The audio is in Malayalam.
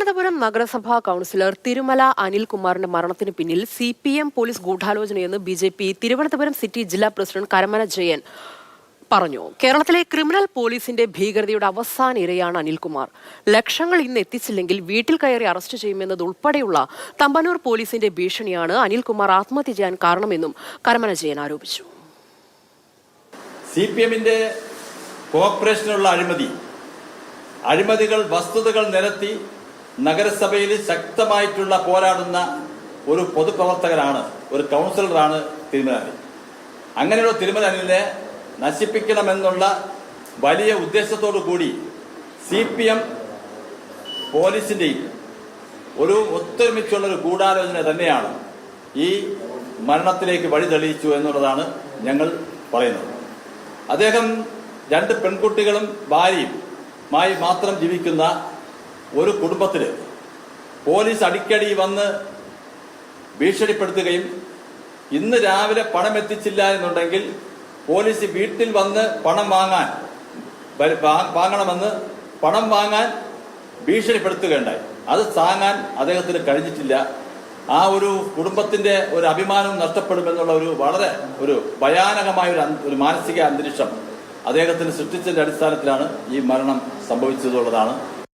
തിരുവനന്തപുരം നഗരസഭാ കൗൺസിലർ തിരുമല അനിൽകുമാറിന്റെ മരണത്തിന് പിന്നിൽ C P M police ഗൂഢാലോചനയെന്ന് B J P Thiruvananthapuram city ജില്ലാ പ്രസിഡന്റ് കരമന ജയൻ പറഞ്ഞു. കേരളത്തിലെ ക്രിമിനൽ പോലീസിന്റെ ഭീകരതയുടെ അവസാന ഇരയാണ് അനിൽകുമാർ. ലക്ഷങ്ങൾ ഇന്ന് എത്തിച്ചില്ലെങ്കിൽ വീട്ടിൽ കയറി അറസ്റ്റ് ചെയ്യുമെന്നതുൾപ്പെടെയുള്ള തമ്പാനൂർ പോലീസിന്റെ ഭീഷണിയാണ് അനിൽകുമാർ ആത്മഹത്യ ചെയ്യാൻ കാരണമെന്നും കരമന ജയൻ ആരോപിച്ചു. സി പി എമ്മിന്റെ കോർപ്പറേഷനുള്ള അഴിമതി. അഴിമതികൾ വസ്തുതകൾ നിരത്തി നഗരസഭയിൽ ശക്തമായിട്ടുള്ള പോരാടുന്ന ഒരു പൊതുപ്രവർത്തകരാണ് ഒരു കൗൺസിലറാണ് തിരുമലാനി. അങ്ങനെയുള്ള തിരുമലാനിനെ നശിപ്പിക്കണമെന്നുള്ള വലിയ ഉദ്ദേശത്തോടു കൂടി സി പി എം പോലീസിന്റെയും ഒരു ഒത്തൊരുമിച്ചുള്ള ഒരു ഗൂഢാലോചന തന്നെയാണ് ഈ മരണത്തിലേക്ക് വഴി തെളിയിച്ചു എന്നുള്ളതാണ് ഞങ്ങൾ പറയുന്നത്. അദ്ദേഹം രണ്ട് പെൺകുട്ടികളും ഭാര്യയും മായി മാത്രം ജീവിക്കുന്ന ഒരു കുടുംബത്തിൽ പോലീസ് അടിക്കടി വന്ന് ഭീഷണിപ്പെടുത്തുകയും ഇന്ന് രാവിലെ പണം എത്തിച്ചില്ല എന്നുണ്ടെങ്കിൽ പോലീസ് വീട്ടിൽ വന്ന് പണം വാങ്ങാൻ വാങ്ങണമെന്ന് പണം വാങ്ങാൻ ഭീഷണിപ്പെടുത്തുകയുണ്ടായി. അത് താങ്ങാൻ അദ്ദേഹത്തിന് കഴിഞ്ഞിട്ടില്ല. ആ ഒരു കുടുംബത്തിന്റെ ഒരു അഭിമാനം നഷ്ടപ്പെടുമെന്നുള്ള ഒരു വളരെ ഒരു ഭയാനകമായ ഒരു ഒരു മാനസിക അന്തരീക്ഷം അദ്ദേഹത്തിന് സൃഷ്ടിച്ചതിന്റെ അടിസ്ഥാനത്തിലാണ് ഈ മരണം സംഭവിച്ചതുള്ളതാണ്.